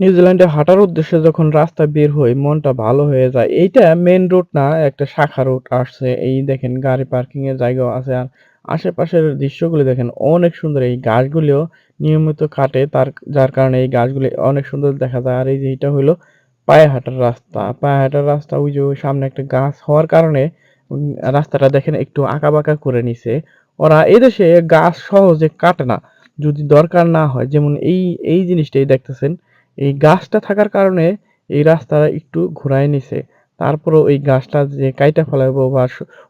নিউজিল্যান্ডে হাঁটার উদ্দেশ্যে যখন রাস্তা বের হই, মনটা ভালো হয়ে যায়। এইটা মেইন রোড না, একটা শাখা রোড আসছে। এই দেখেন গাড়ি পার্কিং এর জায়গাও আছে। আর আশেপাশের দৃশ্যগুলি দেখেন, অনেক সুন্দর। এই গাছগুলিও নিয়মিত কাটে তার, যার কারণে এই গাছগুলি অনেক সুন্দর দেখা যায়। আর এই যে এটা হইল পায়ে হাঁটার রাস্তা। পায়ে হাঁটার রাস্তা ওই যে সামনে একটা গাছ হওয়ার কারণে রাস্তাটা দেখেন একটু আঁকা বাঁকা করে নিছে। ওরা এদেশে গাছ সহজে কাটে না। যদি দরকার না হয়, যেমন এই এই জিনিসটাই দেখতেছেন এই গাছটা থাকার কারণে এই রাস্তাটা একটু ঘুরায় নিছে। তারপরেও এই গাছটা যে কাইটা ফেলাইবো বা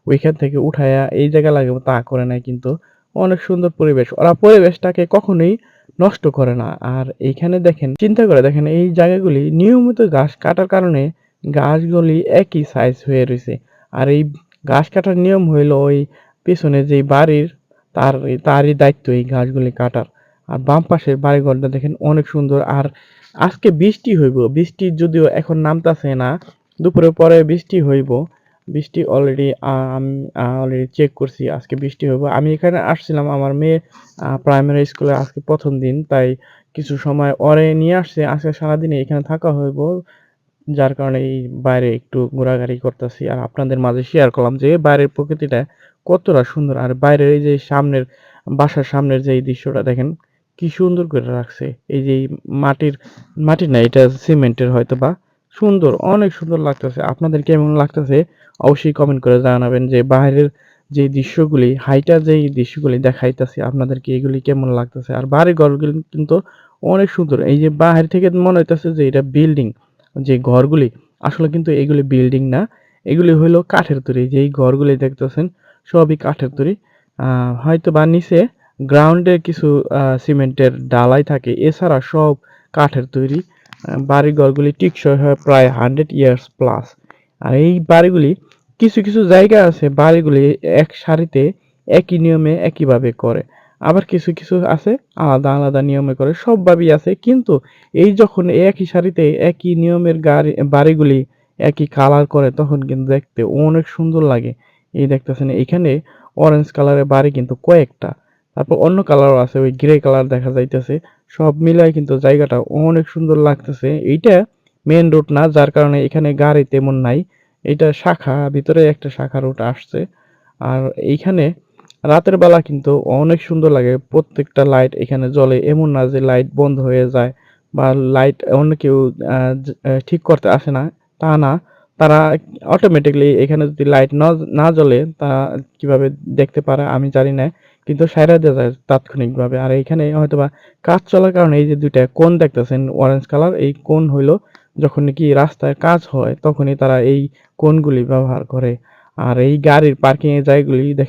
ওইখান থেকে উঠাইয়া এই জায়গা লাগাবো তা করে নাই কিন্তু। অনেক সুন্দর পরিবেশ। ওরা পরিবেশটাকে কখনোই নষ্ট করে না। আর এইখানে দেখেন, চিন্তা করে দেখেন এই জায়গাগুলি নিয়মিত গাছ কাটার কারণে গাছগুলি একই সাইজ হয়ে রইছে। আর এই গাছ কাটার নিয়ম হইল ওই পেছনে যেই বাড়ির তার তারই দায়িত্ব এই গাছগুলি কাটার। আর বাম পাশের বাড়িঘরটা দেখেন অনেক সুন্দর। আর আজকে বৃষ্টি হইব। বৃষ্টি যদিও এখন নামতাছে না। দুপুরের পরে বৃষ্টি হইব। বৃষ্টি অলরেডি আমি অলরেডি চেক করছি আজকে বৃষ্টি হইব। আমি এখানে আসছিলাম আমার মেয়ে প্রাইমারি স্কুলে আজকে প্রথম দিন। তাই কিছু সময় ওরে নিয়ে আসছে আজকে সারাদিনে এখানে থাকা হইব। যার কারণে এই বাইরে একটু ঘোরাঘুরি করতেছি। আর আপনাদের মাঝে শেয়ার করলাম যে বাইরের প্রকৃতিটা কতটা সুন্দর। আর বাইরের এই যে সামনের, বাসার সামনের যে এই দৃশ্যটা দেখেন কি সুন্দর করে রাখছে। এই যে মাটির মাটি না এটা সিমেন্টের হয়তো বা সুন্দর, অনেক সুন্দর লাগতেছে। আপনাদের কেমন লাগতেছে অবশ্যই কমেন্ট করে জানাবেন যে বাইরের যে দৃশ্যগুলি হাইটা যেই দৃশ্যগুলি দেখাইতাছি আপনাদেরকে এগুলি কেমন লাগতেছে। আর বাড়ি ঘরগুলি কিন্তু অনেক সুন্দর। এই যে বাহির থেকে মনে হইতাছে যে এটা বিল্ডিং। যে ঘরগুলি আসলে কিন্তু এগুলি বিল্ডিং না। এগুলি হইল কাঠের তৈরি। যেই ঘরগুলি দেখতেছেন সবই কাঠের তৈরি। হয়তো বা নিচে গ্রাউন্ডে কিছু সিমেন্টের ডালাই থাকে। এছাড়া সব কাঠের তৈরি। বাড়িঘরগুলি টেকসই হয় প্রায় 100 ইয়ার্স প্লাস। আর এই বাড়িগুলি কিছু, কিছু জায়গা আছে বাড়িগুলি এক সারিতে একই নিয়মে একইভাবে করে। আবার কিছু, কিছু আছে আলাদা, আলাদা নিয়মে করে। সব ভাবেই আছে। কিন্তু এই যখন একই সারিতে একই নিয়মের গাড়ি বাড়িগুলি একই কালার করে তখন কিন্তু দেখতে অনেক সুন্দর লাগে। এই দেখতেছেন এখানে অরেঞ্জ কালারের বাড়ি কিন্তু কয়েকটা। তারপর অন্য কালারও আছে ওই গ্রে কালার দেখা যাইতেছে। সব মিলায় কিন্তু জায়গাটা অনেক সুন্দর লাগতেছে। এইটা মেইন রোড না যার কারণে এখানে গাড়ি তেমন নাই। এটা শাখা ভিতরে একটা শাখা রোড আসছে। আর এইখানে রাতের বেলা কিন্তু অনেক সুন্দর লাগে। প্রত্যেকটা লাইট এখানে জ্বলে। এমন না যে লাইট বন্ধ হয়ে যায় বা লাইট অন্য কেউ ঠিক করতে আসে না, তা না। তারা অটোমেটিকলি এখানে যদি লাইট ন না জ্বলে তারা কীভাবে দেখতে পারে আমি জানি না। কিন্তু সাইরা দেওয়া যায় তাৎক্ষণিকভাবে। আর এইখানে হয়তোবা কাজ চলার কারণে এই যে ২ টা কোণ দেখতেছেন অরেঞ্জ কালার এই কোন হইল যখন নাকি রাস্তায় কাজ হয়, তখনই তারা এই কোনগুলি ব্যবহার করে। আর এই গাড়ির পার্কিং এর জায়গাগুলি দেখেন